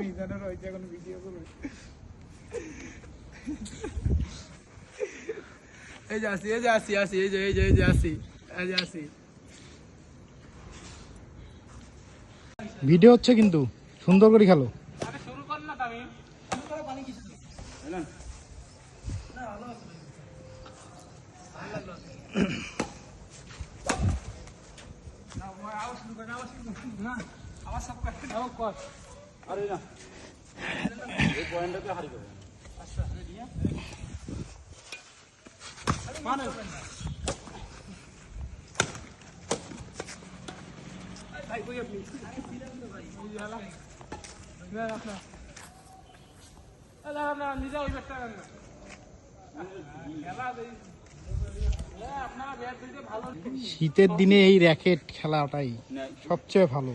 মিজানের ভিডিও করবে এই যে আসি এই যে আসি আসি এই যে এই যে এই যে আসি এই যে আসি। ভিডিও হচ্ছে কিন্তু সুন্দর করে খেলো। আরে শুরু কর না তুমি আরে না এই পয়েন্টটাতে হারি করবে মানে ভাই কই আপনি এই যে হালা না রাখ না আলা না নিজে ওই ব্যাটটা রাখ না খেলা দেই এ, আপনারা ব্যাট দিতে ভালো শীতের দিনে এই র্যাকেট খেলাটাই সবচেয়ে ভালো।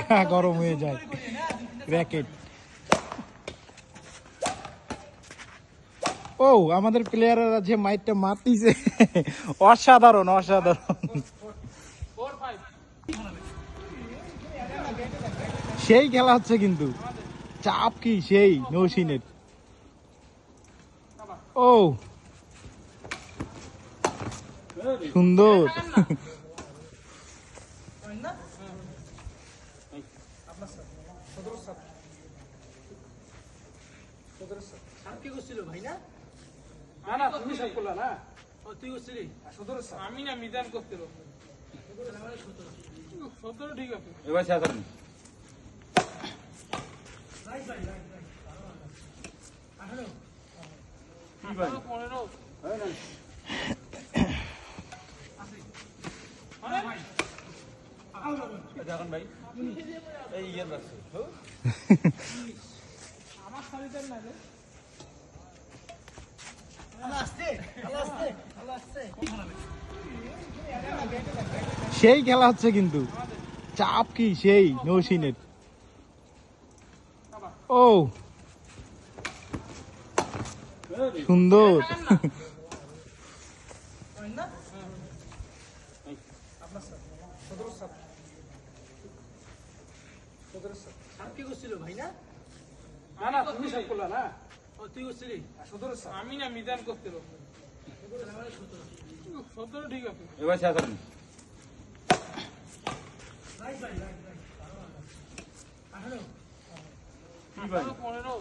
গা গরম হয়ে যায়। র্যাকেট। ও, আমাদের প্লেয়াররা যে মাইটটা মারতিছে, অসাধারণ অসাধারণ। সেই খেলা হচ্ছে কিন্তু চাপ কি সেই নৌসিনের। ও সুন্দর কি করছিল ভাই না না না তুমি সব করলা না ও তুই করছিলি আমি না মিজান করছিল সতেরো ঠিক আছে এবার পনেরো হয় না আরে, দেখেন ভাই এই ইয়ের আমার শাড়িটার না রে সেই খেলা হচ্ছে কিন্তু। চাপ কি সেই নৌসিনের? ও। সুন্দর। আর কি করছিল ভাই না? না না তুমি সব করলা না? ও তুই করছিলি সতেরো আমি না মিজান করছিল সতেরো ঠিক আছে। এবার শেষ আপনি পনেরো।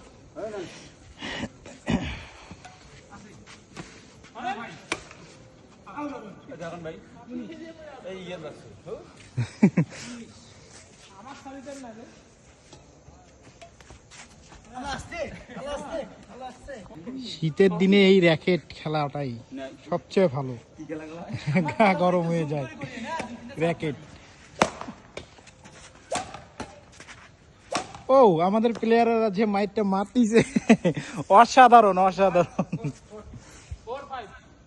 ভাই এই শীতের দিনে এই র্যাকেট খেলাটাই সবচেয়ে ভালো। গা গরম হয়ে যায়। র্যাকেট। ও আমাদের প্লেয়াররা যে মাইটটা মারতিছে অসাধারণ অসাধারণ।